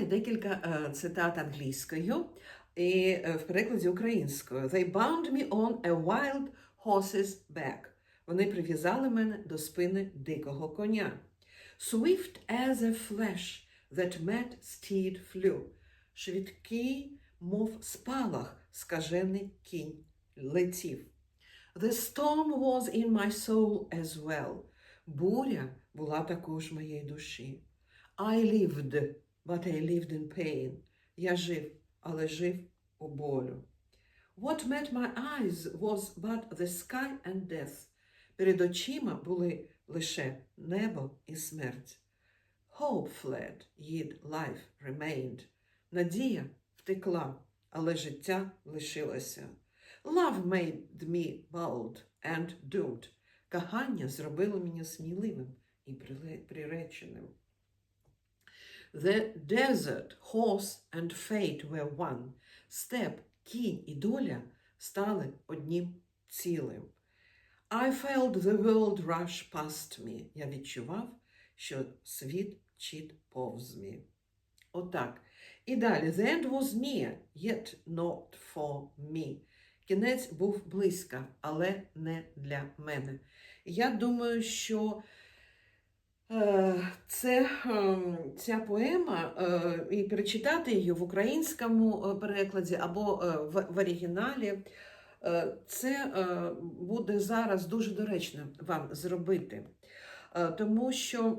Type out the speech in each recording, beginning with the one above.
Далі декілька е, цитат англійською і е, в перекладі українською. They bound me on a wild horse's back. Вони прив'язали мене до спини дикого коня. Swift as a flash that mad steed flew. Швидкий, мов спалах, скажений кінь летів. The storm was in my soul as well. Буря була також в моєї душі. I lived, but I lived in pain. Я жив, але жив у болю. What met my eyes was but the sky and death. Перед очима були лише небо і смерть. Hope fled, yet life remained. Надія втекла, але життя лишилося. Love made me bold and doomed. Кохання зробило мене сміливим і приреченим. The desert, horse and fate were one. Степ, кінь і доля стали одним цілим. I felt the world rush past me. Я відчував, що світ чіт повз мі. Отак. І далі. The end was near, yet not for me. Кінець був близько, але не для мене. Я думаю, що це, е, ця поема, е, і перечитати її в українському е, перекладі або е, в, в оригіналі, е, це е, буде зараз дуже доречно вам зробити. Е, тому що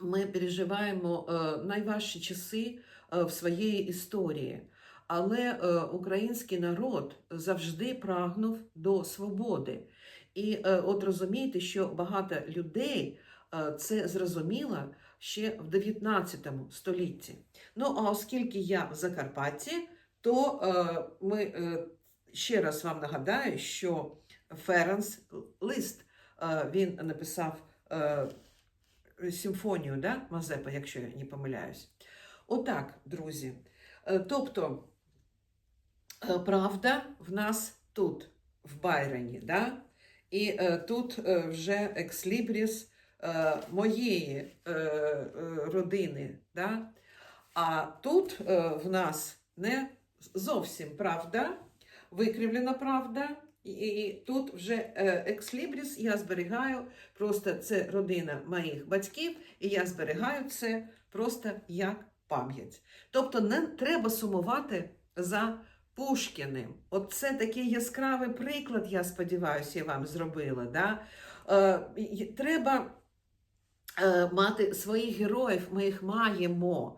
ми переживаємо е, найважчі часи е, в своєї історії. Але е, український народ завжди прагнув до свободи. І е, от розумієте, що багато людей е, це зрозуміло ще в 19 столітті. Ну, а оскільки я в Закарпатті, то е, ми е, ще раз вам нагадаю, що Ференс Лист е, він написав е, симфонію да, Мазепа, якщо я не помиляюсь. Отак, друзі. Е, Тобто, е, правда в нас тут, в Байроні, да? і е, тут е, вже екслібріс е, моєї е, е, родини. Да? А тут в нас не зовсім правда, викривлена правда. І, тут вже екслібріс я зберігаю, просто це родина моїх батьків, і я зберігаю це просто як пам'ять. Тобто не треба сумувати за Пушкіним. От це такий яскравий приклад, я сподіваюся, я вам зробила. Да? Е, треба мати своїх героїв, ми їх маємо.